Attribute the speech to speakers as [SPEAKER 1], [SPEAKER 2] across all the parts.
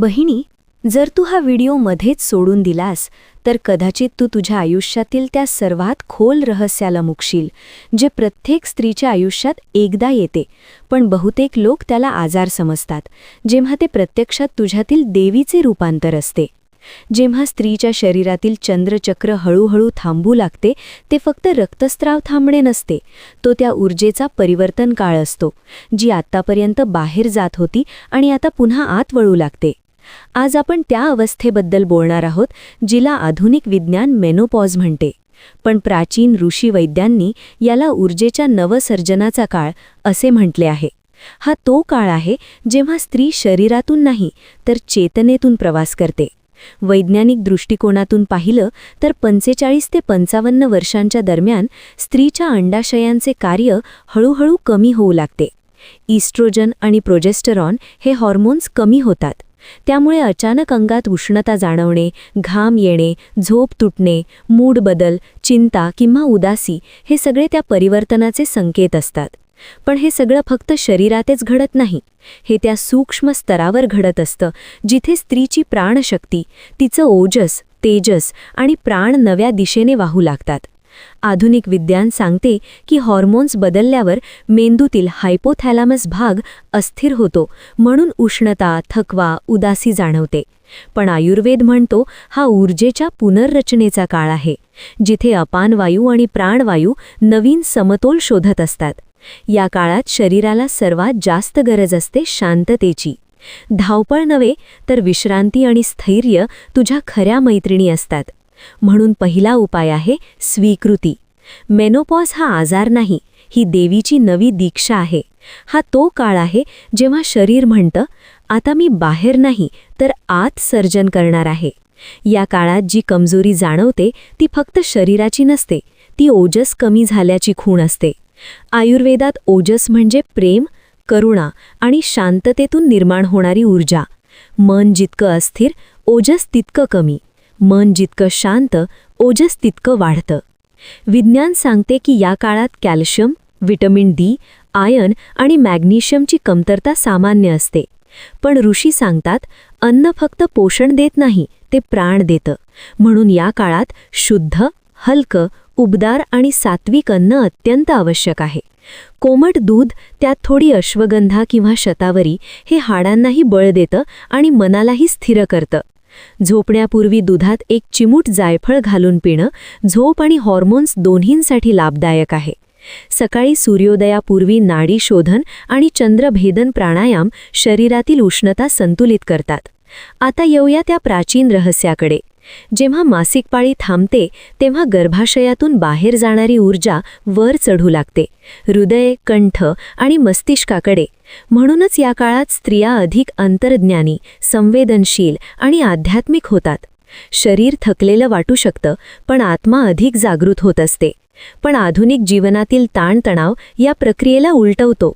[SPEAKER 1] बहिणी जर तू हा व्हिडिओ मध्येच सोडून दिलास तर कदाचित तू तुझ्या आयुष्यातील त्या सर्वात खोल रहस्याला मुकशील जे प्रत्येक स्त्रीच्या आयुष्यात एकदा येते. पण बहुतेक लोक त्याला आजार समजतात जेव्हा ते प्रत्यक्षात तुझ्यातील देवीचे रूपांतर असते. जेव्हा स्त्रीच्या शरीरातील चंद्रचक्र हळूहळू थांबू लागते ते फक्त रक्तस्त्राव थांबणे नसते. तो त्या ऊर्जेचा परिवर्तन काळ असतो जी आत्तापर्यंत बाहेर जात होती आणि आता पुन्हा आत वळू लागते. आज आपण त्या अवस्थेबद्दल बोलणार आहोत जिला आधुनिक विज्ञान मेनोपॉज म्हणते. पण प्राचीन ऋषी वैद्यांनी याला ऊर्जेच्या नवसर्जनाचा काळ असे म्हटले आहे. हा तो काळ आहे जेव्हा स्त्री शरीरातून नाही तर चेतनेतून प्रवास करते. वैज्ञानिक दृष्टिकोनातून पाहिलं तर पंचेचाळीस ते पंचावन्न वर्षांच्या दरम्यान स्त्रीच्या अंडाशयांचे कार्य हळूहळू कमी होऊ लागते. इस्ट्रोजन आणि प्रोजेस्टरॉन हे हॉर्मोन्स कमी होतात. त्यामुळे अचानक अंगात उष्णता जाणवणे घाम येणे झोप तुटणे मूड बदल चिंता किंवा उदासी हे सगळे त्या परिवर्तनाचे संकेत असतात. पण हे सगळं फक्त शरीरातच घडत नाही. हे त्या सूक्ष्म स्तरावर घडत असतं जिथे स्त्रीची प्राणशक्ती तिचं ओजस तेजस आणि प्राण नव्या दिशेने वाहू लागतात. आधुनिक विज्ञान सांगते की हॉर्मोन्स बदलल्यावर मेंदूतील हायपोथॅलामस भाग अस्थिर होतो म्हणून उष्णता थकवा उदासी जाणवते. पण आयुर्वेद म्हणतो हा ऊर्जेच्या पुनर्रचनेचा काळ आहे जिथे अपानवायू आणि प्राणवायू नवीन समतोल शोधत असतात. या काळात शरीराला सर्वात जास्त गरज असते शांततेची. धावपळ नव्हे तर विश्रांती आणि स्थैर्य तुझ्या खऱ्या मैत्रिणी असतात. म्हणून पहिला उपाय आहे स्वीकृती. मेनोपॉज हा आजार नाही ही देवीची नवी दीक्षा आहे. हा तो काळ आहे जेव्हा शरीर म्हणतं आता मी बाहेर नाही तर आत सर्जन करणार आहे. या काळात जी कमजोरी जाणवते ती फक्त शरीराची नसते ती ओजस कमी झाल्याची खूण असते. आयुर्वेदात ओजस म्हणजे प्रेम करुणा आणि शांततेतून निर्माण होणारी ऊर्जा. मन जितकं अस्थिर ओजस तितकं कमी. मन जितकं शांत ओजस तितकं वाढतं. विज्ञान सांगते की या काळात कॅल्शियम व्हिटॅमिन डी आयन आणि मॅग्नेशियमची कमतरता सामान्य असते. पण ऋषी सांगतात अन्न फक्त पोषण देत नाही ते प्राण देतं. म्हणून या काळात शुद्ध हलकं उबदार आणि सात्विक अन्न अत्यंत आवश्यक आहे. कोमट दूध त्यात थोडी अश्वगंधा किंवा शतावरी हे हाडांनाही बळ देतं आणि मनालाही स्थिर करतं. झोपण्यापूर्वी दुधात एक चिमूट जायफळ घालून पिणं झोप आणि हॉर्मोन्स दोन्हींसाठी लाभदायक आहे. सकाळी सूर्योदयापूर्वी नाडी शोधन आणि चंद्रभेदन प्राणायाम शरीरातील उष्णता संतुलित करतात. आता येऊया त्या प्राचीन रहस्याकडे. जेव्हा मासिक पाळी थांबते तेव्हा गर्भाशयातून बाहेर जाणारी ऊर्जा वर चढू लागते. हृदय कंठ आणि मस्तिष्काकडे. म्हणूनच या काळात स्त्रिया अधिक अंतर्ज्ञानी संवेदनशील आणि आध्यात्मिक होतात. शरीर थकलेलं वाटू शकतं पण आत्मा अधिक जागृत होत असते. पण आधुनिक जीवनातील ताणतणाव या प्रक्रियेला उलटवतो.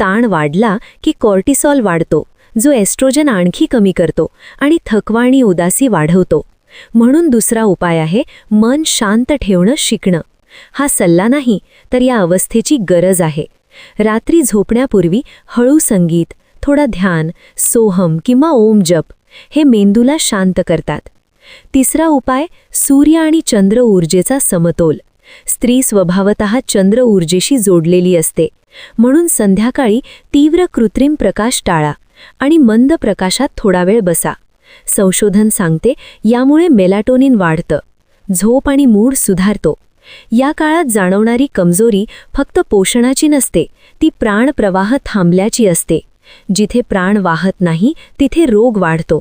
[SPEAKER 1] ताण वाढला की कॉर्टिसॉल वाढतो जो एस्ट्रोजन आणखी कमी करतो आणि थकवा आणि उदासी वाढवतो. म्हणून दुसरा उपाय आहे मन शांत ठेवणं शिकणं. हा सल्ला नाही तर या अवस्थेची गरज आहे. रात्री झोपण्यापूर्वी हळू संगीत थोडा ध्यान सोहम किंवा ओम जप हे मेंदूला शांत करतात. तिसरा उपाय सूर्य आणि चंद्र ऊर्जेचा समतोल. स्त्री स्वभावत चंद्र ऊर्जेशी जोडलेली असते. म्हणून संध्याकाळी तीव्र कृत्रिम प्रकाश टाळा आणि मंद प्रकाशात थोडा वेळ बसा. संशोधन सांगते यामुळे मेलाटोनिन वाढतं. झोप आणि मूड सुधारतो. या काळात जाणवणारी कमजोरी फक्त पोषणाची नसते ती प्राणप्रवाह थांबल्याची असते. जिथे प्राण वाहत नाही तिथे रोग वाढतो.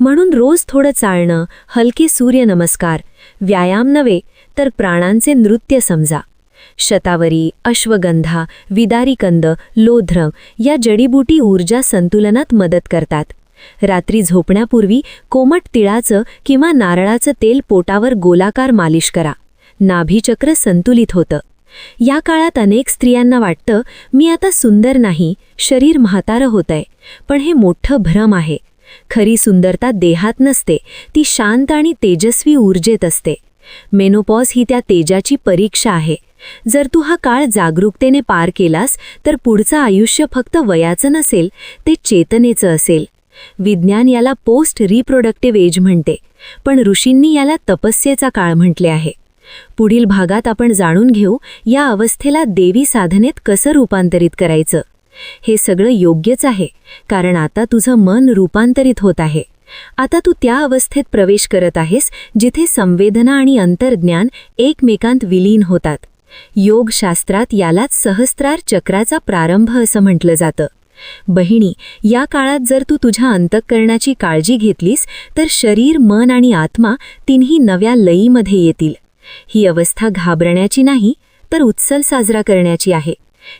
[SPEAKER 1] म्हणून रोज थोडं चालणं हलके सूर्यनमस्कार व्यायाम नव्हे तर प्राणांचे नृत्य समजा. शतावरी अश्वगंधा विदारीकंद लोध्र या जडीबुटी ऊर्जा संतुलनात मदत करतात. रात्री झोपण्यापूर्वी कोमट तिळाचं किंवा नारळाचं तेल पोटावर गोलाकार मालिश करा. नाभीचक्र संतुलित होतं. या काळात अनेक स्त्रियांना वाटतं मी आता सुंदर नाही शरीर म्हातारं होतंय पण हे मोठं भ्रम आहे. खरी सुंदरता देहात नसते ती शांत आणि तेजस्वी ऊर्जेत असते. मेनोपॉज ही त्या तेजाची परीक्षा आहे. जर तू हा काळ जागरूकतेने पार केलास तर पुढचं आयुष्य फक्त वयाचं नसेल ते चेतनेचं असेल. विज्ञान याला पोस्ट रिप्रोडक्टिव्ह एज म्हणते. पण ऋषींनी याला तपस्येचा काळ म्हटले आहे. पुढील भागात आपण जाणून घेऊ या अवस्थेला देवी साधनेत कसं रूपांतरित करायचं. हे सगळं योग्यच आहे कारण आता तुझं मन रूपांतरित होत आहे. आता तू त्या अवस्थेत प्रवेश करत आहेस जिथे संवेदना आणि अंतर्ज्ञान एकमेकांत विलीन होतात. योगशास्त्रात यालाच सहस्त्रार चक्राचा प्रारंभ असं म्हटलं जातं. बहिणी या काळात जर तू तुझ्या अंतःकरणाची काळजी घेतलीस तर शरीर मन आणि आत्मा तिन्ही नव्या लयीमध्ये येतील. ही अवस्था घाबरण्याची नाही तर उत्सव साजरा करण्याची आहे.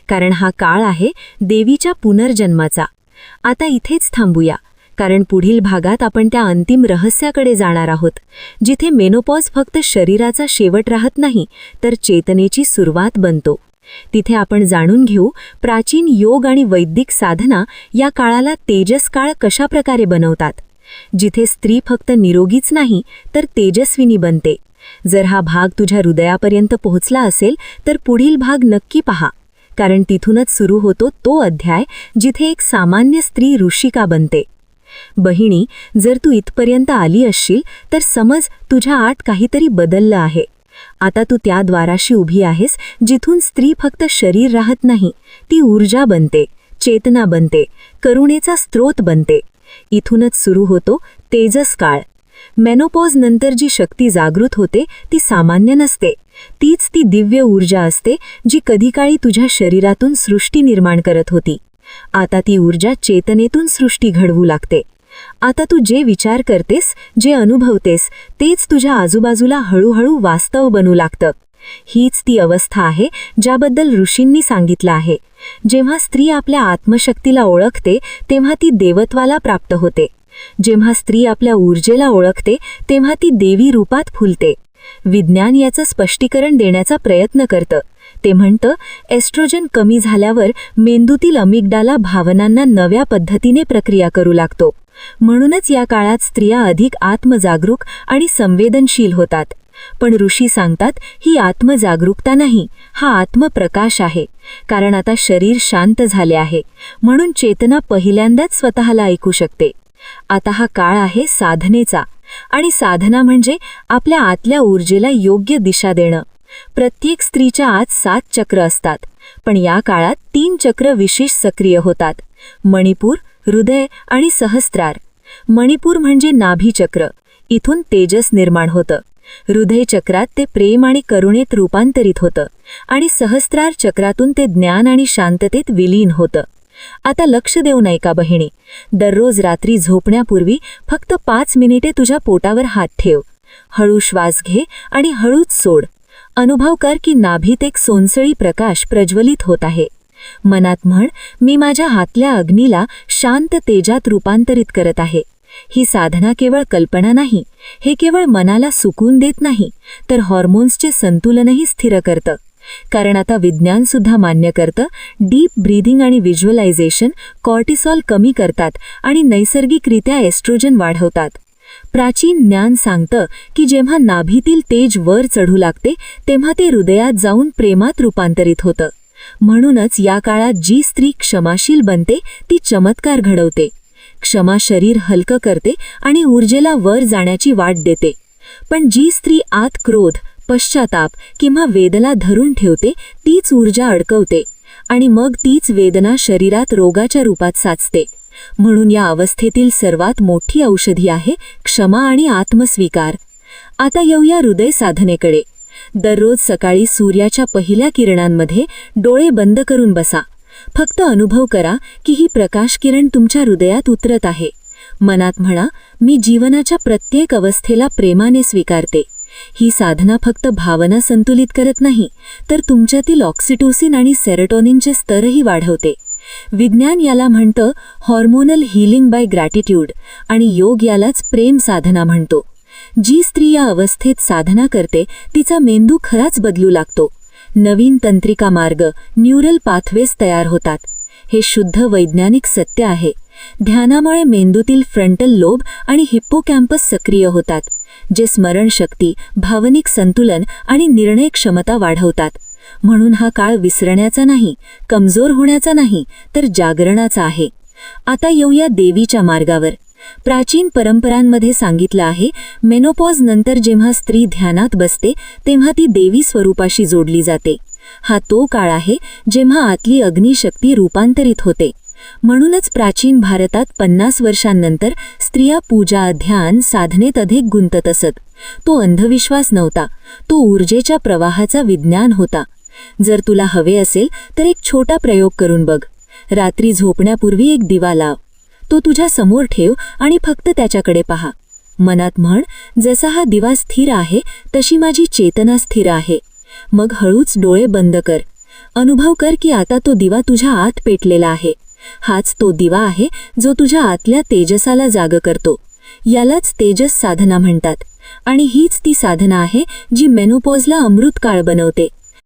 [SPEAKER 1] कारण हा काळ आहे देवीच्या पुनर्जन्माचा. आता इथेच थांबूया. कारण पुढील भागात आपण त्या अंतिम रहस्याकडे जाणार आहोत. जिथे मेनोपॉज फक्त शरीराचा शेवट राहत नाही तर चेतनेची सुरुवात बनतो. तिथे आपण जाणून घेऊ प्राचीन योग आणि वैदिक साधना या काळाला तेजस काळ कशाप्रकारे बनवतात. जिथे स्त्री फक्त निरोगीच नाही तर तेजस्विनी बनते. जर हा भाग तुझ्या हृदयापर्यंत पोहोचला असेल तर पुढील भाग नक्की पहा. कारण तिथूनच सुरू होतो तो अध्याय जिथे एक सामान्य स्त्री ऋषिका बनते. बहिणी जर तू इथपर्यंत आली असशील तर समज तुझ्या आत काहीतरी बदललं आहे. आता तू त्या द्वाराशी उभी आहेस जिथून स्त्री फक्त शरीर राहत नाही ती ऊर्जा बनते चेतना बनते करुणेचा स्रोत बनते. इथूनच सुरू होतो तेजस काळ. मेनोपॉज नंतर जी शक्ती जागृत होते ती सामान्य नसते. तीच ती दिव्य ऊर्जा असते जी कधीकाळी तुझ्या शरीरातून सृष्टी निर्माण करत होती. आता ती ऊर्जा चेतनेतून सृष्टी घडवू लागते. आता तू जे विचार करतेस जे अनुभवतेस तेच तुझ्या आजूबाजूला हळूहळू वास्तव बनू लागतं. हीच ती अवस्था आहे ज्याबद्दल ऋषींनी सांगितलं आहे. जेव्हा स्त्री आपल्या आत्मशक्तीला ओळखते तेव्हा ती देवत्वाला प्राप्त होते. जेव्हा स्त्री आपल्या ऊर्जेला ओळखते तेव्हा ती देवी रूपात फुलते. विज्ञान याचं स्पष्टीकरण देण्याचा प्रयत्न करतं. ते म्हणतं एस्ट्रोजन कमी झाल्यावर मेंदूतील अमिगडाला भावनांना नव्या पद्धतीने प्रक्रिया करू लागतो. म्हणूनच या काळात स्त्रिया अधिक आत्मजागरूक आणि संवेदनशील होतात. पण ऋषी सांगतात ही आत्मजागरूकता नाही हा आत्मप्रकाश आहे. कारण आता शरीर शांत झाले आहे. म्हणून चेतना पहिल्यांदाच स्वतःला ऐकू शकते. आता हा काळ आहे साधनेचा. आणि साधना म्हणजे आपल्या आतल्या ऊर्जेला योग्य दिशा देणं. प्रत्येक स्त्रीच्या आत सात चक्र असतात. पण या काळात तीन चक्र विशेष सक्रिय होतात. मणिपूर हृदय आणि सहस्त्रार मणिपूर म्हणजे नाभीचक्र इथून तेजस निर्माण होतं. हृदयचक्रात ते प्रेम आणि करुणेत रूपांतरित होतं आणि सहस्त्रार चक्रातून ते ज्ञान आणि शांततेत विलीन होतं. आता लक्ष देऊ नये का बहिणी. दररोज रात्री झोपण्यापूर्वी फक्त पाच मिनिटे तुझ्या पोटावर हात ठेव. हळू श्वास घे आणि हळूच सोड. अनुभव कर की नाभीत एक सोनसळी प्रकाश प्रज्वलित होत आहे. मनात म्हण मी माझ्या हातल्या अग्नीला शांत तेजात रूपांतरित करत आहे. ही साधना केवळ कल्पना नाही हे केवळ मनाला सुकून देत नाही तर हॉर्मोन्सचे संतुलनही स्थिर करतं. कारण आता विज्ञान सुद्धा मान्य करतं डीप ब्रीदिंग आणि व्हिज्युअलायझेशन कॉर्टिसॉल कमी करतात आणि नैसर्गिकरित्या एस्ट्रोजन वाढवतात. प्राचीन ज्ञान सांगतं की जेव्हा नाभीतील तेज वर चढू लागते तेव्हा ते हृदयात जाऊन प्रेमात रूपांतरित होतं. म्हणूनच या काळात जी स्त्री क्षमाशील बनते ती चमत्कार घडवते. क्षमा शरीर हलकं करते आणि ऊर्जेला वर जाण्याची वाट देते. पण जी स्त्री आत क्रोध पश्चाताप किंवा वेदना धरून ठेवते तीच ऊर्जा अडकवते आणि मग तीच वेदना शरीरात रोगाच्या रूपात साचते. म्हणून या अवस्थेतील सर्वात मोठी औषधी आहे क्षमा आणि आत्मस्वीकार. आता येऊया हृदय साधनेकडे. दररोज सकाळी सूर्याच्या पहिल्या किरणांमध्ये डोळे बंद करून बसा. फक्त अनुभव करा की ही प्रकाश किरण तुमच्या हृदयात उतरत आहे. मनात म्हणा मी जीवनाच्या प्रत्येक अवस्थेला प्रेमाने स्वीकारते. ही साधना फक्त भावना संतुलित करत नाही तर तुमच्यातील ऑक्सिटोसिन आणि सेरोटोनिनचे स्तरही वाढवते. विज्ञान याला म्हणतं हॉर्मोनल हिलिंग बाय ग्रॅटिट्यूड आणि योग यालाच प्रेम साधना म्हणतो. जी स्त्री या अवस्थेत साधना करते तिचा मेंदू खराच बदलू लागतो. नवीन तंत्रिका मार्ग न्यूरल पाथवेज तयार होतात. हे शुद्ध वैज्ञानिक सत्य आहे. ध्यानामुळे मेंदूतील फ्रंटल लोब आणि हिप्पोकॅम्पस सक्रिय होतात जे स्मरणशक्ती भावनिक संतुलन आणि निर्णय क्षमता वाढवतात. म्हणून हा काळ विसरण्याचा नाही कमजोर होण्याचा नाही तर जागरणाचा आहे. आता येऊया देवीच्या मार्गावर. प्राचीन परंपरांमध्ये सांगितलं आहे मेनोपॉज नंतर जेव्हा स्त्री ध्यानात बसते तेव्हा ती देवी स्वरूपाशी जोडली जाते. हा तो काळ आहे जेव्हा आतली अग्निशक्ती रूपांतरित होते. म्हणूनच प्राचीन भारतात पन्नास वर्षांनंतर स्त्रिया पूजा ध्यान साधनेत अधिक गुंतत असत. तो अंधविश्वास नव्हता तो ऊर्जेच्या प्रवाहाचा विज्ञान होता. जर तुला हवे असेल तर एक छोटा प्रयोग करून बघ. रात्री झोपण्यापूर्वी एक दिवा लाव. तो तुझ्या समोर ठेव आणि फक्त त्याच्याकडे पहा. मनात म्हण जसा हा दिवा स्थिर आहे तशी माझी चेतना स्थिर आहे. मग हळूच डोळे बंद कर. अनुभव कर की आता तो दिवा तुझ्या आत पेटलेला आहे. हाच तो दिवा आहे जो तुझ्या आतल्या तेजसाला जाग करतो. यालाच तेजस साधना म्हणतात. आणि हीच ती साधना आहे जी मेनोपॉजला अमृत काळ बनवते.